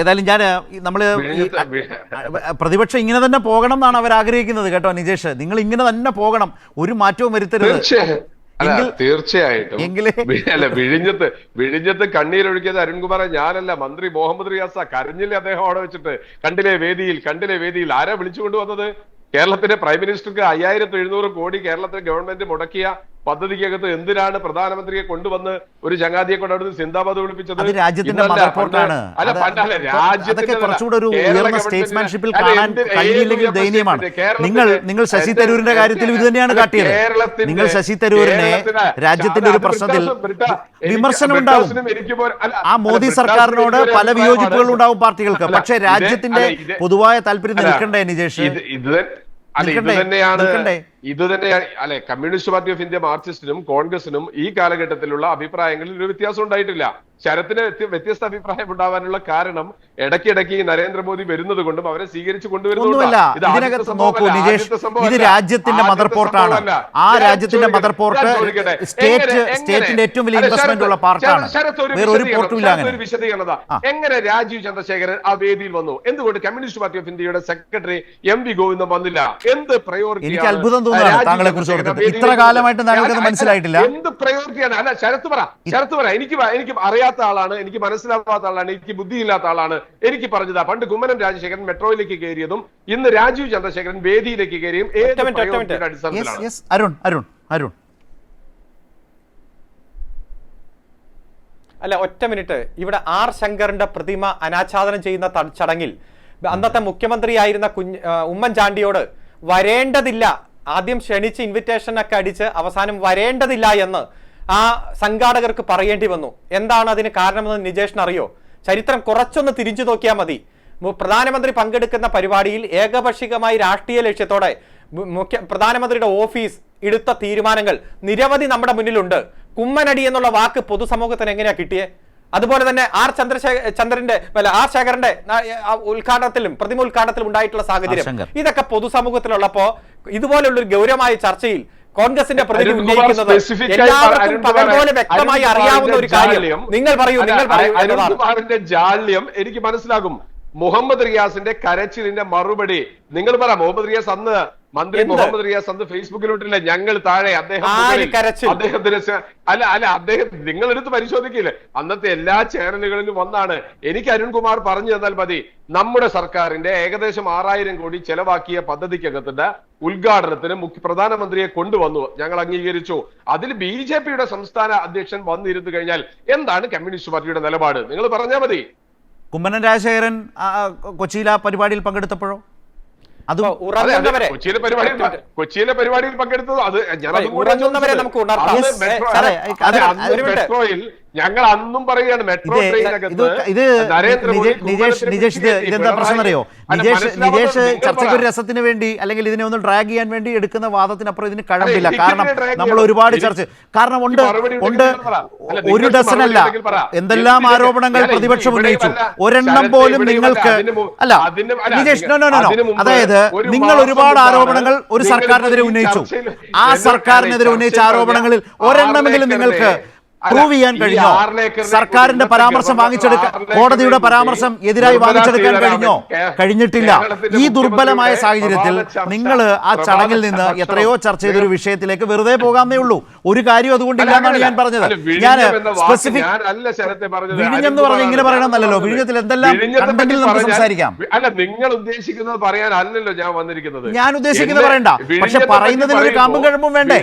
ഏതായാലും ഞാൻ നമ്മൾ പ്രതിപക്ഷം ഇങ്ങനെ തന്നെ പോകണം എന്നാണ് അവർ ആഗ്രഹിക്കുന്നത് കേട്ടോ നിജേഷ്. നിങ്ങൾ ഇങ്ങനെ തന്നെ പോകണം. ഒരു മാറ്റവും വരുത്തരുത്. അല്ല തീർച്ചയായിട്ടും. അല്ല വിഴിഞ്ഞത്ത് വിഴിഞ്ഞത്ത് കണ്ണീരൊഴുക്കിയത് അരുൺകുമാറെ ഞാനല്ല. മന്ത്രി മുഹമ്മദ് റിയാസ കരഞ്ഞില്ലേ അദ്ദേഹം അവിടെ വെച്ചിട്ട്? കണ്ടിലെ വേദിയിൽ കണ്ടിലെ വേദിയിൽ? ആരാ വിളിച്ചുകൊണ്ട് വന്നത് കേരളത്തിന്റെ പ്രൈം മിനിസ്റ്റർക്ക് അയ്യായിരത്തി എഴുന്നൂറ് കോടി കേരളത്തിലെ ഗവൺമെന്റ് മുടക്കിയ പദ്ധതിക്കകത്ത് എന്തിനാണ് പ്രധാനമന്ത്രിയെ കൊണ്ടുവന്ന് ഒരു ചങ്ങാതിയെ കൊണ്ട് അവിടുന്ന് സിന്ദാബാദ് വിളിപ്പിച്ചത്? രാജ്യത്തിന്റെ അല്ല അതൊക്കെ രാജ്യത്തിന്റെ നിങ്ങൾ നിങ്ങൾ ശശി തരൂരിന്റെ കാര്യത്തിൽ ഇത് തന്നെയാണ് കാട്ടിയത്. നിങ്ങൾ ശശി തരൂരിനെ രാജ്യത്തിന്റെ ഒരു പ്രശ്നത്തിൽ വിമർശനം ഉണ്ടാവും. ആ മോദി സർക്കാരിനോട് പല വിയോജിപ്പുകൾ വിയോജിപ്പുകളും ഉണ്ടാവും പാർട്ടികൾക്ക്. പക്ഷെ രാജ്യത്തിന്റെ പൊതുവായ താല്പര്യം നിൽക്കണ്ടേ നിജേഷ്? ഇത്? തന്നെയാണ്? ഇത് തന്നെയാണ് അല്ലെ കമ്മ്യൂണിസ്റ്റ് പാർട്ടി ഓഫ് ഇന്ത്യ മാർക്സിസ്റ്റിനും കോൺഗ്രസിനും ഈ കാലഘട്ടത്തിലുള്ള അഭിപ്രായങ്ങളിൽ ഒരു വ്യത്യാസം ഉണ്ടായിട്ടില്ല. ശരത്തിന് വ്യത്യസ്ത അഭിപ്രായം ഉണ്ടാവാനുള്ള കാരണം ഇടയ്ക്കിടയ്ക്ക് ഈ നരേന്ദ്രമോദി വരുന്നത് കൊണ്ടും അവരെ സ്വീകരിച്ചു കൊണ്ടുവരുന്നുണ്ട് ഇത് രാജ്യത്തിന്റെ ആദ്യത്തെ മദർ പോർട്ടാണ് ആ രാജ്യത്തിന്റെ ചോദിക്കട്ടെ, മദർ പോർട്ട് സ്റ്റേറ്റ്? സ്റ്റേറ്റിന്റെ ഏറ്റവും വലിയ ഇൻവെസ്റ്റ്മെന്റ് ഉള്ള പാർട്ടാണ്. വേറെ ഒരു വിശദീകരണം, പോർട്ടും ഇല്ല അങ്ങനെ. വിശദീകരണത. എങ്ങനെ രാജീവ് ചന്ദ്രശേഖരൻ ആ വേദിയിൽ വന്നു? എന്തുകൊണ്ട് കമ്മ്യൂണിസ്റ്റ് പാർട്ടി ഓഫ് ഇന്ത്യയുടെ സെക്രട്ടറി എം വി ഗോവിന്ദൻ വന്നില്ല? എന്ത് പ്രയോറിറ്റി എനിക്ക് അത്ഭുതം തോന്നുകയാണ് താങ്കളെ കുറിച്ച് ഓർത്തിട്ട്. ഇത്ര കാലമായിട്ട് താങ്കൾക്ക് മനസ്സിലായിട്ടില്ല. എന്ത് പ്രയോറിറ്റിയാണ്? അല്ല ശരത്ത് പറ ശരത്ത് പറ. എനിക്ക് എനിക്ക് അറിയാത്ത ആളാണ് എനിക്ക് മനസ്സിലാവാത്ത ആളാണ് എനിക്ക് ബുദ്ധിയില്ലാത്ത ആളാണ്. എനിക്ക് പറഞ്ഞതാ പണ്ട് കുമ്മനം രാജശേഖരൻ മെട്രോയിലേക്ക് കയറിയതും ഇന്ന് രാജീവ് ചന്ദ്രശേഖരൻ വേദിയിലേക്ക് കയറിയും ഏത് ഒറ്റ മിനിറ്റ്, ഒറ്റ മിനിറ്റ്. യെസ് അടിസ്ഥാനത്തിലാണ്? അരുൺ അരുൺ അരുൺ. അല്ല ഒറ്റ മിനിറ്റ്. ഇവിടെ ആർ ശങ്കറിന്റെ പ്രതിമ അനാച്ഛാദനം ചെയ്യുന്ന ചടങ്ങിൽ അന്നത്തെ മുഖ്യമന്ത്രിയായിരുന്ന കുഞ്ഞ് ഉമ്മൻചാണ്ടിയോട് വരേണ്ടതില്ല ആദ്യം ക്ഷണിച്ച് ഇൻവിറ്റേഷൻ ഒക്കെ അടിച്ച് അവസാനം വരേണ്ടതില്ല എന്ന് ആ സംഘാടകർക്ക് പറയേണ്ടി വന്നു. എന്താണ് അതിന് കാരണമെന്ന് നിജേഷിന് അറിയോ? ചരിത്രം കുറച്ചൊന്ന് തിരിഞ്ഞു നോക്കിയാൽ മതി. പ്രധാനമന്ത്രി പങ്കെടുക്കുന്ന പരിപാടിയിൽ ഏകപക്ഷികമായി രാഷ്ട്രീയ ലക്ഷ്യത്തോടെ മുഖ്യ പ്രധാനമന്ത്രിയുടെ ഓഫീസ് എടുത്ത തീരുമാനങ്ങൾ നിരവധി നമ്മുടെ മുന്നിലുണ്ട്. കുമ്മനടി എന്നുള്ള വാക്ക് പൊതുസമൂഹത്തിന് എങ്ങനെയാ കിട്ടിയേ? അതുപോലെ തന്നെ ആർ ചന്ദ്രശേഖ ചന്ദ്രന്റെ അല്ല ആർ ശേഖരന്റെ ഉദ്ഘാടനത്തിലും പ്രതിമ ഉദ്ഘാടനത്തിലും ഉണ്ടായിട്ടുള്ള സാഹചര്യം. ഇതൊക്കെ പൊതുസമൂഹത്തിലുള്ളപ്പോ ഇതുപോലുള്ള ഒരു ഗൗരവമായ ചർച്ചയിൽ കോൺഗ്രസിന്റെ പ്രതിനിധി ഉന്നയിക്കുന്നത് എല്ലാവർക്കും പകൽപോലെ പകൽ പോലെ വ്യക്തമായി അറിയാവുന്ന ഒരു കാര്യം. നിങ്ങൾ പറയൂ നിങ്ങൾ പറയൂ ജാള്യം എനിക്ക് മനസ്സിലാകും. മുഹമ്മദ് റിയാസിന്റെ കരച്ചിലിന്റെ മറുപടി. നിങ്ങൾ പറ മുഹമ്മദ് റിയാസ് അന്ന് മന്ത്രി മുഹമ്മദ് റിയാസ് അന്ന് ഫേസ്ബുക്കിലോട്ടില്ല ഞങ്ങൾ താഴെ അദ്ദേഹം? അദ്ദേഹത്തിന് അല്ല അല്ല അദ്ദേഹം നിങ്ങൾ എടുത്ത് പരിശോധിക്കില്ലേ? അന്നത്തെ എല്ലാ ചാനലുകളിലും വന്നാണ് എനിക്ക് അരുൺകുമാർ പറഞ്ഞു തന്നാൽ മതി നമ്മുടെ സർക്കാരിന്റെ ഏകദേശം ആറായിരം കോടി ചെലവാക്കിയ പദ്ധതിക്കകത്തിന്റെ ഉദ്ഘാടനത്തിന് മുഖ്യ പ്രധാനമന്ത്രിയെ കൊണ്ടുവന്നു. ഞങ്ങൾ അംഗീകരിച്ചു. അതിൽ ബി ജെ പിയുടെ സംസ്ഥാന അധ്യക്ഷൻ വന്നിരുന്നു കഴിഞ്ഞാൽ എന്താണ് കമ്മ്യൂണിസ്റ്റ് പാർട്ടിയുടെ നിലപാട്? നിങ്ങൾ പറഞ്ഞാൽ മതി. കുമ്മനം രാജശേഖരൻ കൊച്ചിയിൽ ആ പരിപാടിയിൽ പങ്കെടുത്തപ്പോഴോ? അതും കൊച്ചിയിലെ പരിപാടിയിൽ കൊച്ചിയിലെ പരിപാടിയിൽ പങ്കെടുത്തത്? അത് ഞാൻ ഉറങ്ങുന്നവരെ നമുക്ക് ഉണർത്താം. മെട്രോയിൽ ഞങ്ങൾ അന്നും പറയുകയാണ് മെട്രോ ഇതെന്താ പ്രശ്നം അറിയോ നിജേഷ് നിജേഷ് ചർച്ചയ്ക്ക് ഒരു രസത്തിന് വേണ്ടി അല്ലെങ്കിൽ ഇതിനെ ഒന്ന് ഡ്രാഗ് ചെയ്യാൻ വേണ്ടി എടുക്കുന്ന വാദത്തിനപ്പുറം ഇതിന് കഴമ്പില്ല. കാരണം നമ്മൾ ഒരുപാട് ചർച്ച കാരണം ഉണ്ട് ഉണ്ട്. ഒരു ഡസനല്ല. എന്തെല്ലാം ആരോപണങ്ങൾ പ്രതിപക്ഷം ഉന്നയിച്ചു? ഒരെണ്ണം പോലും നിങ്ങൾക്ക് അല്ല നിജേഷ് നോ നോ നോ മുമ്പ് അതായത് നിങ്ങൾ ഒരുപാട് ആരോപണങ്ങൾ ഒരു സർക്കാരിനെതിരെ ഉന്നയിച്ചു. ആ സർക്കാരിനെതിരെ ഉന്നയിച്ച ആരോപണങ്ങളിൽ ഒരെണ്ണമെങ്കിലും നിങ്ങൾക്ക് പ്രൂവ് ചെയ്യാൻ കഴിഞ്ഞോ? സർക്കാരിന്റെ പരാമർശം വാങ്ങിച്ചെടുക്കാൻ കോടതിയുടെ പരാമർശം എതിരായി വാങ്ങിച്ചെടുക്കാൻ കഴിഞ്ഞോ? കഴിഞ്ഞിട്ടില്ല. ഈ ദുർബലമായ സാഹചര്യത്തിൽ നിങ്ങൾ ആ ചടങ്ങിൽ നിന്ന് എത്രയോ ചർച്ച ചെയ്തൊരു വിഷയത്തിലേക്ക് വെറുതെ പോകാമേ ഉള്ളൂ. ഒരു കാര്യം അതുകൊണ്ടില്ല എന്നാണ് ഞാൻ പറഞ്ഞത്. ഞാൻ സ്പെസിഫിക് വിഴിഞ്ഞെന്ന് പറഞ്ഞ ഇങ്ങനെ പറയണമെന്നല്ലോ. വിഴിഞ്ഞത്തിൽ എന്തെല്ലാം നമുക്ക് സംസാരിക്കാം. അല്ല നിങ്ങൾ ഉദ്ദേശിക്കുന്നത് പറയാനല്ലോ ഞാൻ വന്നിരിക്കുന്നത്. ഞാൻ ഉദ്ദേശിക്കുന്നത് പറയണ്ട. പക്ഷെ പറയുന്നതിന് പറയുന്നതിൽ ഒരു കാമ്പും കഴമ്പും വേണ്ടേ?